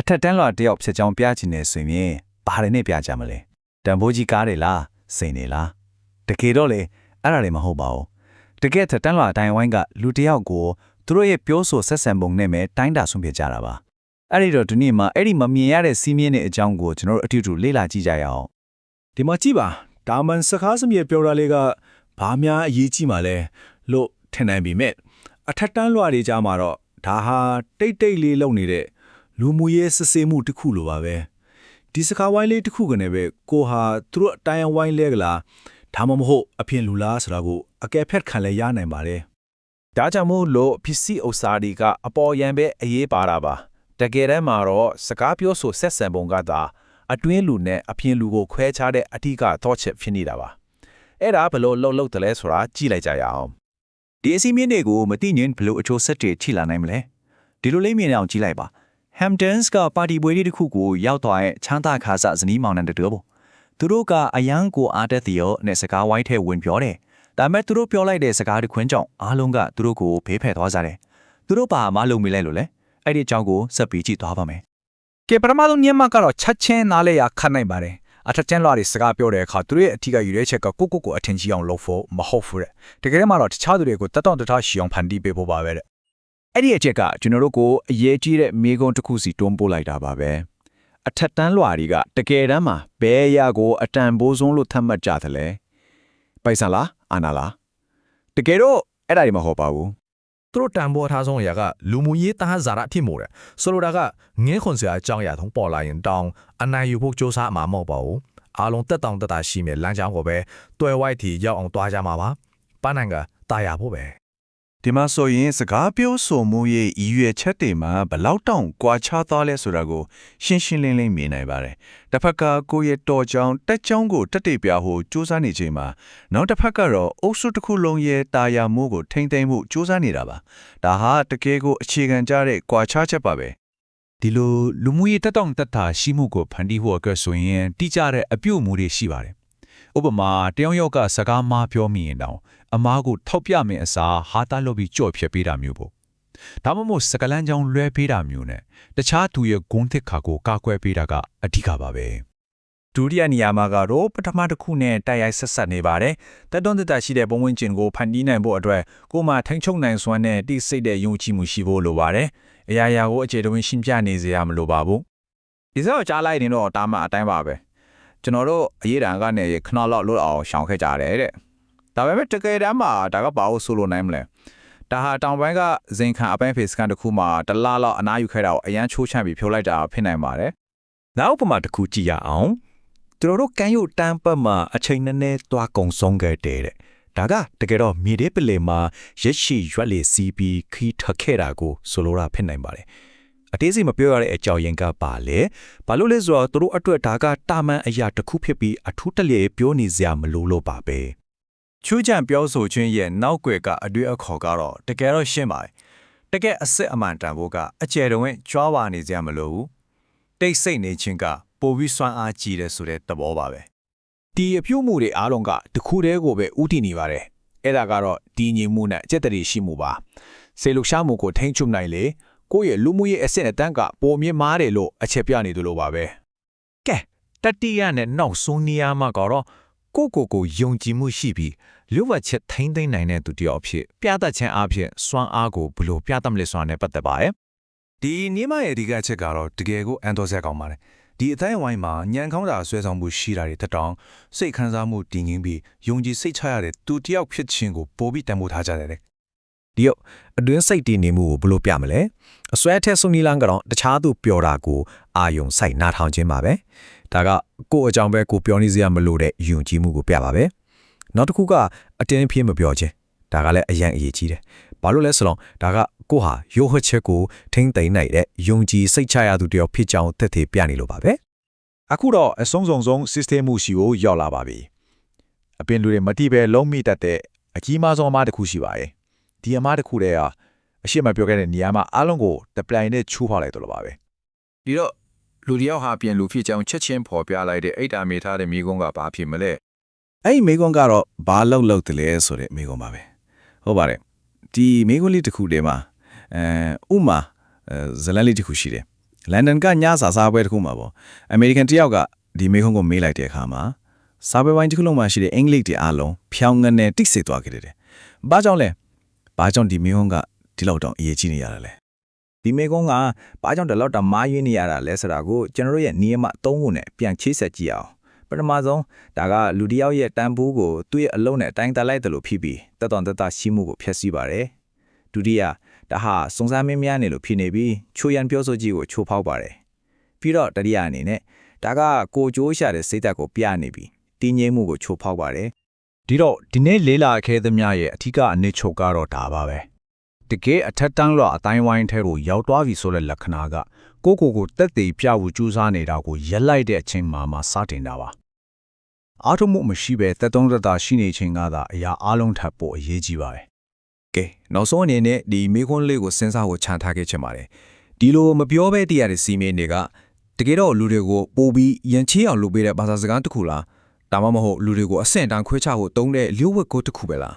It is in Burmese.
အထက်တန်းလွှာတယောက်ဖြစ်ကြောင်းပြချင်နေဆိုရင်ဘာတွေနဲ့ပြကြမလဲတန်ဖိုးကြီးကားတွေလားစိန်တွေလားတကယ်တော့လေအဲ့ဒါတွေမဟုတ်ပါဘူးတကယ်ထက်တန်းလွှာအတိုင်းဝိုင်းကလူတစ်ယောက်ကိုသူတို့ရဲ့ပြောဆိုဆက်ဆံပုံနဲ့ပဲတိုင်းတာဆုံးဖြတ်ကြတာပါအဲ့ဒီတော့ဒီနေ့မှာအဲ့ဒီမမြင်ရတဲ့စီးမြင့်တဲ့အကြောင်းကိုကျွန်တော်တို့အထူးထူလေ့လာကြည့်ကြရအောင်ဒီမှာကြည့်ပါဒါမှန်စကားစမြေပြောတာလေးကဘာများအရေးကြီးမှလဲလို့ထင်နိုင်ပြီမဲ့အထက်တန်းလွှာတွေကြားမှာတော့ဒါဟာတိတ်တိတ်လေးလုံနေတဲ့ လူမှုရေးစစ်ဆေးမှုတစ်ခုလိုပါပဲဒီစကားဝိုင်းလေးတစ်ခုကနေပဲကိုဟာသူတို့အတိုင်းအဝိုင်းလဲကလားဒါမှမဟုတ်အဖြစ်လူလားဆိုတာကိုအကဲဖက်ခံလဲရနိုင်ပါတယ်ဒါကြောင့်မို့လို့ပစ္စည်းဥစ္စာတွေကအပေါ်ယံပဲအရေးပါတာပါတကယ်တမ်းမှာတော့စကားပြောဆိုဆက်ဆံပုံကသာအတွင်းလူနဲ့အပြင်လူကိုခွဲခြားတဲ့အထီးကတော့ချက်ဖြစ်နေတာပါအဲ့ဒါဘယ်လို့လှုပ်လှုပ်တယ်လဲဆိုတာကြည့်လိုက်ကြရအောင်ဒီအစီအမင်းတွေကိုမသိငင်ဘလို့အချိုးဆက်တွေထိလာနိုင်မလဲဒီလိုလေးမြင်အောင်ကြည့်လိုက်ပါ Hamptons ကပါတီပွဲလေးတစ်ခုကိုရောက်သွားတဲ့ချမ်းသာခါစဇနီးမောင်နှံတတော်ပေါ့သူတို့ကအယံကိုအားတက်တဲ့ရောနဲ့စကားဝိုင်းထဲဝင်ပြောတယ်ဒါပေမဲ့သူတို့ပြောလိုက်တဲ့စကားတစ်ခွန်းကြောင့်အားလုံးကသူတို့ကိုဖေးဖယ်သွားကြတယ်သူတို့ပါမလုပ်မိလဲလို့လဲအဲ့ဒီအကြောင်းကိုဆက်ပြီးကြည့်သွားပါမယ်ကဲပထမဆုံးညမှာကတော့ချက်ချင်းနားလဲရခတ်နိုင်ပါတယ်အထက်ကျန်းလွှာတွေစကားပြောတဲ့အခါသူတို့ရဲ့အထီးကယူရဲချက်ကကိုကိုကိုအထင်ကြီးအောင်လုပ်ဖို့မဟုတ်ဘူးတဲ့တကယ်တမ်းမှာတော့တခြားသူတွေကိုတတ်တော့တထားရှီအောင်ဖန်တီးပေးဖို့ပါပဲတဲ့ အဲ့ဒီအချက်ကကျွန်တော်တို့ကိုအရေးကြီးတဲ့မိကုံးတစ်ခုစီတွန်းပို့လိုက်တာပါပဲအထက်တန်းလွှာတွေကတကယ်တမ်းမှာဘဲရကိုအတန်ဘိုးဆုံးလို့သတ်မှတ်ကြတယ်လေပိုက်ဆံလားအာနာလားတကယ်တော့အဲ့ဒါတွေမဟုတ်ပါဘူးသူတို့တန်ဖိုးထားဆုံးအရာကလူမှုရေးသားဇာရအဖြစ်မို့တယ်ဆိုလိုတာကငင်းခွန်စရာအကြောင်းအရာထုံးပေါ်လာရင်တောင်းအနိုင်ယူဖို့စ조사အမှာမဟုတ်ပါဘူးအားလုံးတက်တောင်တက်တာရှိမယ်လမ်းကြောင်းကိုပဲတွယ်ဝိုက်တီရောက်အောင်တွားကြမှာပါပန်းနိုင်ကတာယာဖို့ပဲ ဒီမှာဆိုရင်စကားပြောဆိုမှုရဲ့ဤရွယ်ချက်တွေမှာဘလောက်တောင်ကွာခြားသွားလဲဆိုတာကိုရှင်းရှင်းလင်းလင်းမြင်နိုင်ပါတယ်။တစ်ဖက်ကကိုယ့်ရဲ့တော်ကြောင်တက်ကြောင်ကိုတက်တေပြဖို့စူးစမ်းနေချိန်မှာနောက်တစ်ဖက်ကတော့အုပ်စုတစ်ခုလုံးရဲ့တာယာမှုကိုထိမ့်သိမ်းမှုစူးစမ်းနေတာပါ။ဒါဟာတကယ်ကိုအခြေခံကြတဲ့ကွာခြားချက်ပါပဲ။ဒီလိုလူမှုရေးတက်တောင့်တက်တာရှိမှုကိုဖန်တီးဖို့အတွက်ဆိုရင်တိကျတဲ့အပြုအမူတွေရှိပါတယ်။ ဥပမာတယောက်ယောက်ကစကားမှားပြောမိရင်တောင်အမားကိုထောက်ပြမင်းအစားဟာတာလုပ်ပြီးကြော့ဖြတ်ပေးတာမျိုးပေါ့။ဒါမှမဟုတ်စကလန်းချောင်းလွဲပေးတာမျိုးနဲ့တခြားသူရဲ့ဂုဏ်သစ်ခါကိုကာကွယ်ပေးတာကအဓိကပါပဲ။ဒုတိယနေရာမှာကတော့ပထမတစ်ခုနဲ့တိုက်ရိုက်ဆက်ဆက်နေပါတယ်။တက်တွန်းတက်တာရှိတဲ့ပုံဝင်ကျင်ကိုဖန်တီးနိုင်ဖို့အတွက်ကိုယ်မှထိန်းချုပ်နိုင်စွမ်းနဲ့တိစိတ်တဲ့ယုံကြည်မှုရှိဖို့လိုပါတယ်။အရာရာကိုအခြေတွင်ရှင်းပြနေစေရမလိုပါဘူး။ဒီစက်ကြားလိုက်ရင်တော့တာမအတိုင်းပါပဲ။ ကျွန်တော်တို့အရေးတံကနေခဏလောက်လွတ်အောင်ရှောင်ခဲ့ကြတယ်တဲ့။ဒါပေမဲ့တကယ်တမ်းမှာဒါကဘာလို့ဆိုလို့နိုင်မလဲ။ဒါဟာတောင်ပိုင်းကဇင်ခံအပိုင်းဖေစကန်တစ်ခုမှာတလားလောက်အနားယူခဲ့တာကိုအရန်ချိုးချမ်းပြီးဖြိုးလိုက်တာဖြစ်နိုင်ပါတယ်။နောက်ဥပမာတစ်ခုကြည့်ရအောင်ကျွန်တော်တို့ကန်ရုတ်တန်းပတ်မှာအချိန်နဲ့နဲ့တွားကုံဆုံးခဲ့တဲ့တဲ့ဒါကတကယ်တော့မြေဒီပလေမှာရက်ရှိရွက်လေစီးပြီးခီးထခဲ့တာကိုဆိုလိုတာဖြစ်နိုင်ပါတယ် အသေးစိတ်မပြောရတဲ့အကြောင်းရင်းကပါလေဘာလို့လဲဆိုတော့သူတို့အတွက်ဒါကတာမန်အရာတစ်ခုဖြစ်ပြီးအထူးတလျေပြောနေစရာမလိုလို့ပါပဲချူးချံပြောဆိုခြင်းရဲ့နောက်ွယ်ကအတွေ့အခေါ်ကတော့တကယ်တော့ရှင်းပါတယ်တကယ်အစ်စ်အမှန်တန်ဖို့ကအကျယ်တုံးကြွားဝါနေကြမလို့ဘူးတိတ်ဆိတ်နေခြင်းကပိုပြီးစွမ်းအားကြီးတယ်ဆိုတဲ့သဘောပါပဲဒီအပြုတ်မှုတွေအားလုံးကတခုတည်းကိုပဲဥတည်နေပါတယ်အဲ့ဒါကတော့ဒီညီမှုနဲ့အကျက်တရီရှိမှုပါစေလုရှားမှုကိုထိန်းချုပ်နိုင်လေ ကိုယ့်ရဲ့လူမှုရေးအဆင့်အတန်းကပုံမြင့်မားတယ်လို့အချက်ပြနေသလိုပါပဲကဲတတိယနဲ့နောက်ဆုံးနေရာမှာကတော့ကိုကိုကိုယုံကြည်မှုရှိပြီးလူဝတ်ချက်ထိမ့်သိမ့်နိုင်တဲ့သူတစ်ယောက်အဖြစ်ပြသခြင်းအဖြစ်စွမ်းအားကိုဘယ်လို့ပြသမလဲဆိုတာနဲ့ပတ်သက်ပါရဲ့ဒီနီးမရဲ့အဓိကအချက်ကတော့တကယ်ကိုအန်တော်ဆက်ကောင်းပါတယ်ဒီအတိုင်းအဝိုင်းမှာညံကောင်းတာဆွဲဆောင်မှုရှိတာတွေတက်တောင်စိတ်ခံစားမှုတည်ငြိမ်ပြီးယုံကြည်စိတ်ချရတဲ့သူတယောက်ဖြစ်ခြင်းကိုပိုပြီးတန်ဖိုးထားကြတယ်လေ ဒီရောက်အတွင်းစိတ်တည်နေမှုကိုဘယ်လိုပြမလဲအစွဲထက်ဆုံးနီလန်းကတော့တခြားသူပြောတာကိုအာယုံစိုက်နားထောင်ခြင်းပါပဲဒါကကိုယ့်အကြောင်းပဲကိုပြောနေစရာမလိုတဲ့ယုံကြည်မှုကိုပြပါပဲနောက်တစ်ခုကအတင်းအဖြစ်မပြောခြင်းဒါကလည်းအရင်အရေးကြီးတယ်ဘာလို့လဲဆိုတော့ဒါကကိုယ့်ဟာရိုးဟချက်ကိုထိမ့်သိမ့်နိုင်တဲ့ယုံကြည်စိတ်ချရသူတယောက်ဖြစ်ကြောင်းသက်သေပြနေလို့ပါပဲအခုတော့အဆုံးစုံဆုံး system မှုရှိကိုရောက်လာပါပြီအပင်လူတွေမတိပဲလုံးမိတတ်တဲ့အကြီးမားဆုံးအမားတစ်ခုရှိပါရဲ့ ဒီအမားတစ်ခုတည်းကအရှိမပြောခဲ့တဲ့နေရာမှာအားလုံးကိုတပလိုင်နဲ့ချိုးဖောက်လိုက်တော့လို့ပါပဲဒီတော့လူတစ်ယောက်ဟာပြန်လူဖြစ်ကြောင်းချက်ချင်းဖော်ပြလိုက်တဲ့အိတ်တာမေထားတဲ့မိကုန်းကဘာဖြစ်မလဲအဲ့ဒီမိကွန်းကတော့ဘာလောက်လောက်တလဲဆိုတဲ့မိကွန်းပါပဲဟုတ်ပါတယ်ဒီမိကွန်းလေးတစ်ခုတည်းမှာအဲဥမာအဲဇလန်လေးတစ်ခုရှိတယ်လန်ဒန်ကညစာစားပွဲတစ်ခုမှာပေါ့အမေရိကန်တယောက်ကဒီမေခွန်းကိုမေးလိုက်တဲ့အခါမှာစားပွဲပိုင်းတစ်ခုလုံးမှာရှိတဲ့အင်္ဂလိပ်တွေအားလုံးဖြောင်းငန်းနဲ့တိတ်ဆိတ်သွားခဲ့တယ်။ဘာကြောင့်လဲ။ ဘာကြောင့်ဒီမေခွန်းကဒီလောက်တောင်အရေးကြီးနေရတာလဲဒီမေကုန်းကဘာကြောင့်ဒီလောက်တောင်မာယွင်းနေရတာလဲဆိုတာကိုကျွန်တော်တို့ရဲ့နီးယမ၃ခုနဲ့ပြန်ချိတ်ဆက်ကြည့်အောင်ပထမဆုံးဒါကလူတစ်ယောက်ရဲ့တန်ဖိုးကိုသူ့ရဲ့အလုံးနဲ့အတိုင်းတလိုက်တယ်လို့ဖြစ်ပြီးတက်တော်တက်တာရှိမှုကိုဖျက်ဆီးပါတယ်ဒုတိယဒါဟာစုံစမ်းမင်းများနေလို့ဖြစ်နေပြီးချိုရန်ပြောဆိုကြီးကိုချိုးဖောက်ပါတယ်ပြီးတော့တတိယအနေနဲ့ဒါကကိုကြိုးရှာတဲ့စိတ်ဓာတ်ကိုပြနေပြီးတင်းငိမ့်မှုကိုချိုးဖောက်ပါတယ် ဒီတော့ဒီနေ့လေးလာခဲသမျှရဲ့အထူးအနစ်ချုပ်ကတော့ဒါပါပဲတကယ်အထက်တန်းလောအတိုင်းဝိုင်းထဲကိုရောက်သွားပြီဆိုတဲ့လက္ခဏာကကိုကိုကိုတက်သေးပြဖို့ကြိုးစားနေတာကိုရက်လိုက်တဲ့အချိန်မှမှစတင်တာပါအားထုတ်မှုမရှိပဲတက်တုံးတက်တာရှိနေချိန်ကသာအရာအလုံးထပ်ဖို့အရေးကြီးပါပဲကဲနောက်ဆုံးအနေနဲ့ဒီမေခွန်းလေးကိုစဉ်းစားဖို့ခြံထားခဲ့ချင်ပါတယ်ဒီလိုမပြောဘဲတည်ရတဲ့စီမင်းတွေကတကယ်တော့လူတွေကိုပို့ပြီးရန်ချေးအောင်လုပ်ပေးတဲ့ဘာသာစကားတစ်ခုလား ဒါမှမဟုတ်လူတွေကိုအဆင့်အတန်းခွဲခြားဖို့တုံးတဲ့လျှို့ဝှက်ကိုတစ်ခုပဲလား